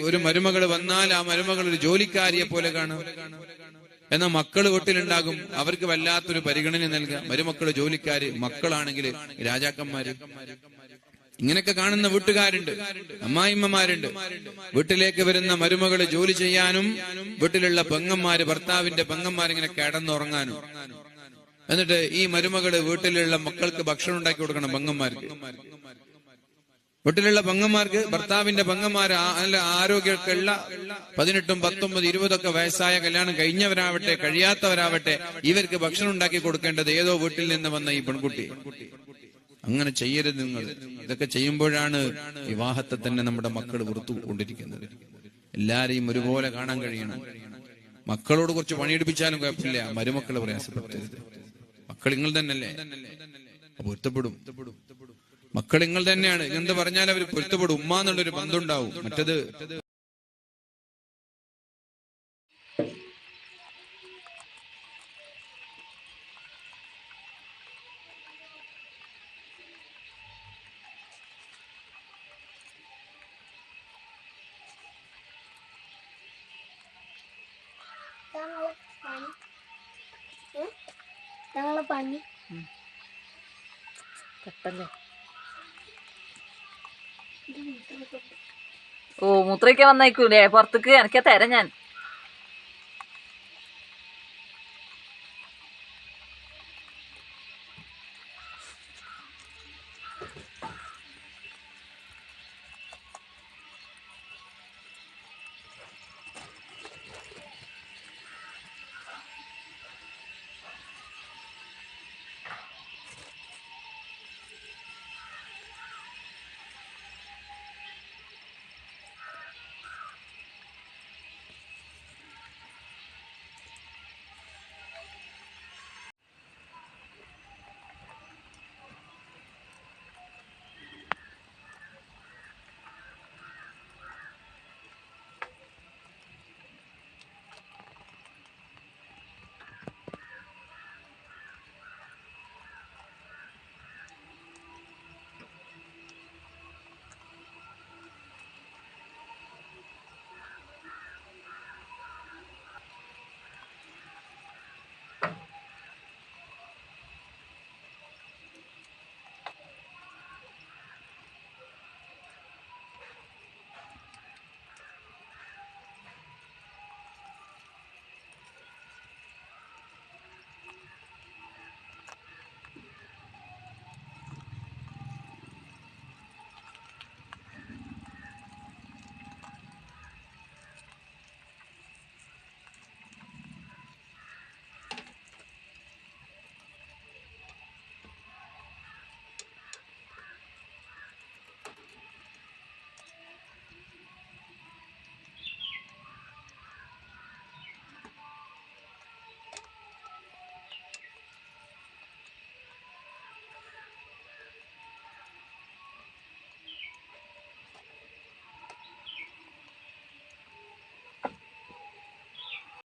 ഒരു മരുമകൾ വന്നാൽ ആ മരുമകൾ ഒരു ജോലിക്കാരിയെ പോലെ കാണും. എന്നാൽ മക്കൾ വീട്ടിലുണ്ടാകും. അവർക്ക് വല്ലാത്തൊരു പരിഗണന നൽകുക മരുമക്കൾ ജോലിക്കാര് മക്കളാണെങ്കിൽ രാജാക്കന്മാര്. ഇങ്ങനെയൊക്കെ കാണുന്ന വീട്ടുകാരുണ്ട്. അമ്മായിമ്മമാരുണ്ട്. വീട്ടിലേക്ക് വരുന്ന മരുമകൾ ജോലി ചെയ്യാനും വീട്ടിലുള്ള പെങ്ങന്മാര് ഭർത്താവിന്റെ പെങ്ങന്മാരിങ്ങനെ കിടന്നുറങ്ങാനും. എന്നിട്ട് ഈ മരുമകൾ വീട്ടിലുള്ള മക്കൾക്ക് ഭക്ഷണം ഉണ്ടാക്കി കൊടുക്കണം പെങ്ങന്മാർക്ക്. വീട്ടിലുള്ള പങ്ങന്മാർക്ക് ഭർത്താവിന്റെ പങ്ങന്മാർ നല്ല ആരോഗ്യമൊക്കെയുള്ള പതിനെട്ടും പത്തൊമ്പത് ഇരുപതൊക്കെ വയസ്സായ കല്യാണം കഴിഞ്ഞവരാവട്ടെ കഴിയാത്തവരാവട്ടെ ഇവർക്ക് ഭക്ഷണം ഉണ്ടാക്കി കൊടുക്കേണ്ടത് ഏതോ വീട്ടിൽ നിന്ന് വന്ന ഈ പെൺകുട്ടി. അങ്ങനെ ചെയ്യരുത് നിങ്ങൾ. ഇതൊക്കെ ചെയ്യുമ്പോഴാണ് വിവാഹത്തെ തന്നെ നമ്മുടെ മക്കൾ വെറുത്തു കൊണ്ടിരിക്കുന്നത് എല്ലാരെയും ഒരുപോലെ കാണാൻ കഴിയണം. മക്കളോട് കുറച്ച് പണിയെടുപ്പിച്ചാലും കുഴപ്പമില്ല. മരുമക്കളെ പ്രയാസപ്പെടുത്തരുത്. മക്കൾ നിങ്ങൾ തന്നെയല്ലേ? പൊരുത്തപ്പെടും. മക്കൾ നിങ്ങൾ തന്നെയാണ്. എന്ത് പറഞ്ഞാൽ അവർ പൊരുത്തപ്പെടും. ഉമ്മ എന്നുള്ളൊരു ബന്ധമുണ്ടാവും. മറ്റത് ഞങ്ങളെ പണി. ഉം? ഓ മൂത്രയൊക്കെ വന്നേക്കൂലേ? പുറത്തേക്ക് എനിക്കാ തരാം ഞാൻ.